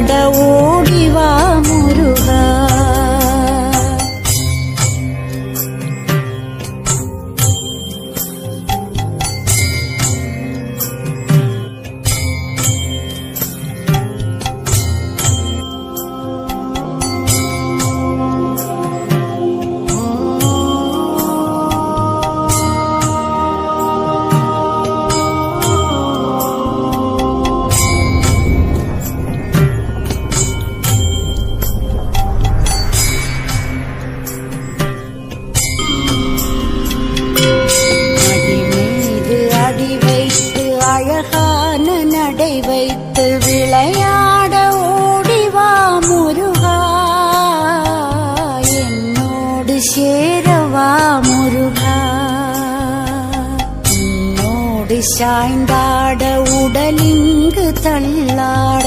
பாடவோ சாய்ந்தாட உடலிங்கு தள்ளாட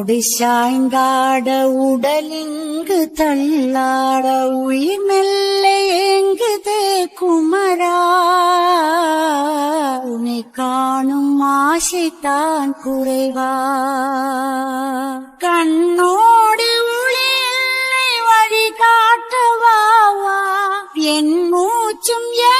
உன்னோடு சாய்ந்தாட உடலிங்கு தள்ளாட உயிர் மெல்ல ஏங்குதே குமரா. உனை காணும் ஆசைத்தான் குறைவா. கண்ணோடு ஒளி இல்லை வழி காட்டவா என் மூச்சும் ஏ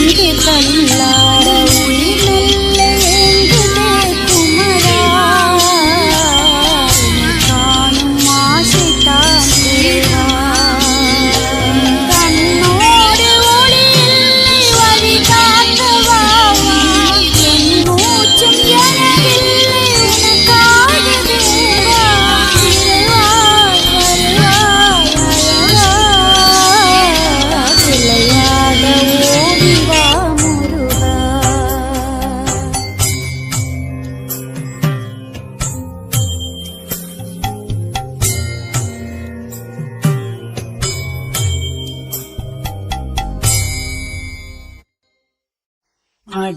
உடலிங்கு தள்ளாட உயிர்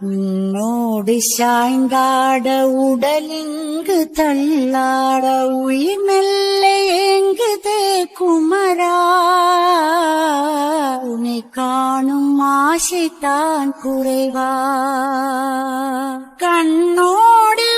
உன்னோடு சாய்ந்தாட உடலிங்கு தள்ளாட உயிர் மெல்ல ஏங்குதே குமரா. உனை காணும் ஆசைத்தான் குறைவா. கண்ணோடு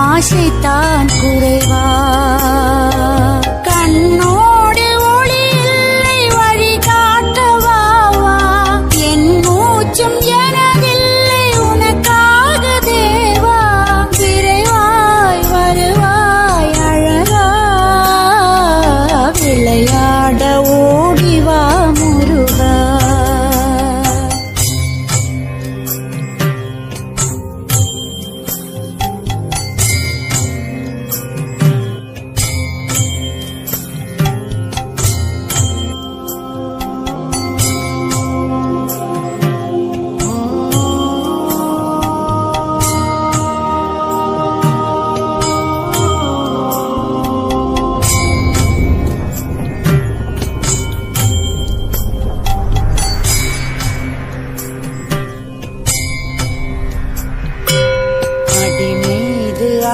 ஆசைத்தான் குறைவா? கண்ணோ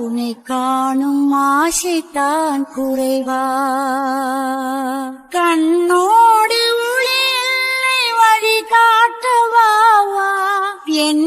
உனை காணும் ஆசைத்தான் குறைவா? கண்ணோடு உளி வழி காட்டவாவா என்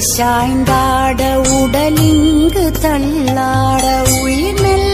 சாய்ந்தாட உடலிங்கு தள்ளாட உயிர் மெல்ல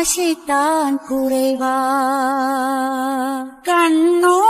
ஆசைத்தான் குறைவா. கண்ணோ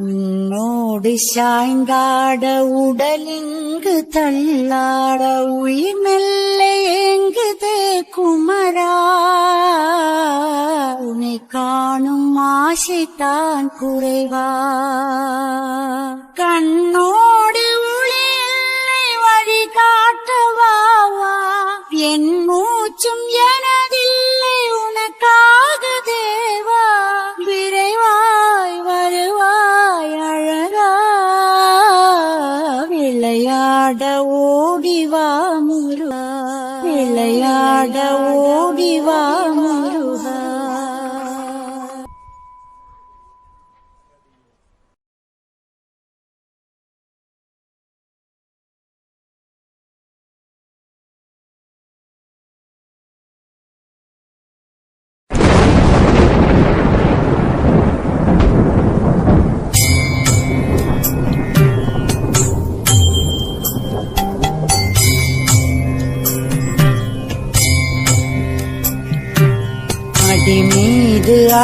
உன்னோடு சாய்ந்தாட உடலிங்கு தள்ளாட உயிர் மெல்ல ஏங்குதே குமரா. உனை காணும் ஆசைத்தான் குறைவா. கண்ணோடு